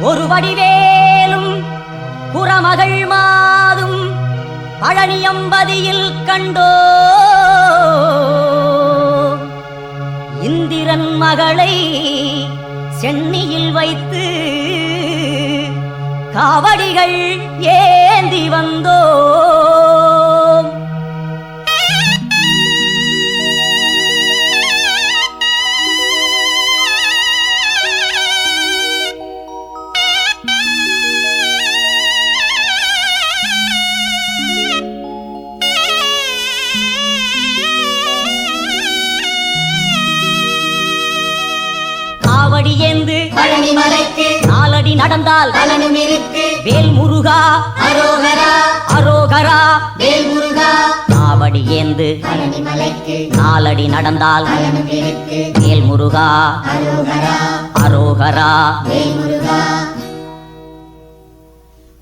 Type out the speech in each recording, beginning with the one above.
ஒரு வடிவேலும் புறமகள் மாதும் பழனியம்பதியில் கண்டோ. இந்திரன் மகளை சென்னியில் வைத்து காவடிகள் ஏந்தி வந்தோ. நடந்தால் பலனும் இருக்கு வேல் முருகா அரோகரா. அரோகரா. வேல் முருகா காவடி ஏந்து நாலடி நடந்தால் வேல் முருகா அரோகரா.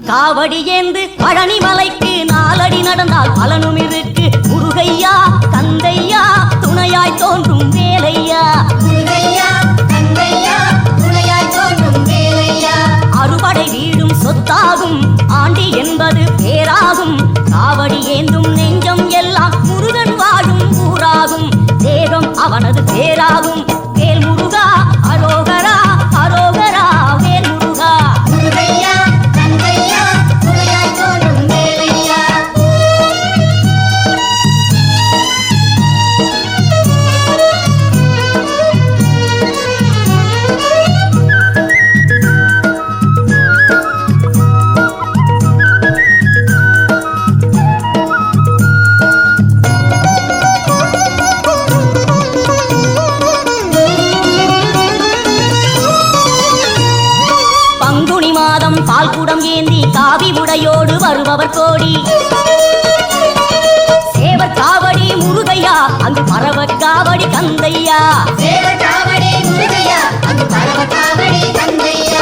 காவடி ஏந்து பழனி மலைக்கு நாலடி நடந்தால் பலனும் இருக்கு முருகையா கந்தையா துணையாய் தோன்றும் வேலையா. முருகையா. பேராகும் ஏந்தி காவி உடையோடு வருபவர் கோடி. சேவர் காவடி முருகையா அங்கு பரவ காவடி கந்தையா சேவகாவடி முருகையா அங்கு பரவ காவடி கந்தையா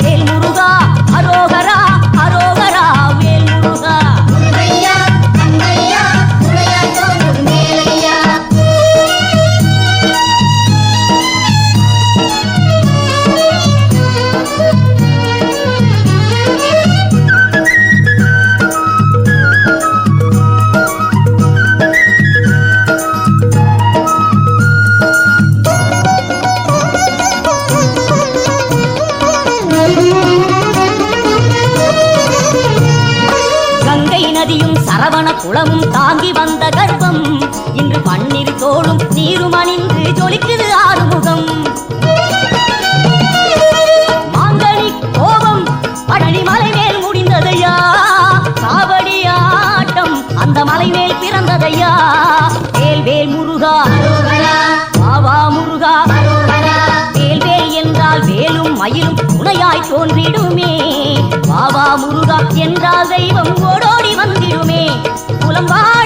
குளமும் தாங்கி வந்த கர்ப்பம். இன்று பன்னீர் தோளும் நீரும் அணிந்து ஜொலிக்குது ஆறுமுகம். மாங்கனி கோபம் பழனி மலை மேல் முடிந்ததையா? காவடி ஆட்டம் அந்த மலை மேல் பிறந்ததையா? வேல் வேல் முருகா அரோகரா வாவா முருகா அரோகரா வேல் வேல் என்றால் வேலும் மயிலும் துணையாய் தோன்றிடுமே. வாவா முருகா என்றால் தெய்வம் बाबा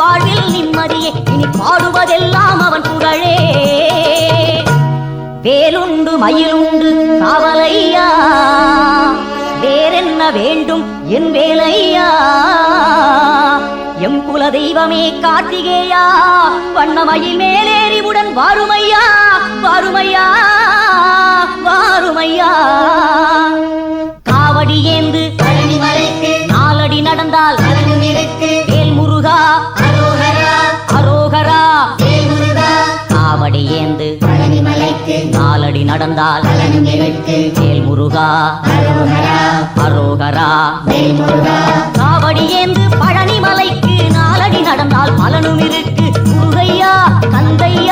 வாழ்வில் நிம்மதியே இனி பாடுவதெல்லாம் அவன் புகழே. வேலுண்டு மயிலுண்டு காவலையா? வேறென்ன வேண்டும் என் வேலையா? எம் குல தெய்வமே கார்த்திகேயா வண்ணமயில் மேலேறிவுடன் வாருமையா வாருமையா வாருமையா. நாலடி நடந்தால் வேல் முருகா அரோகரா காவடி ஏந்து பழனி மலைக்கு நாலடி நடந்தால் பலனும் இருக்கு முருகையா கந்தையா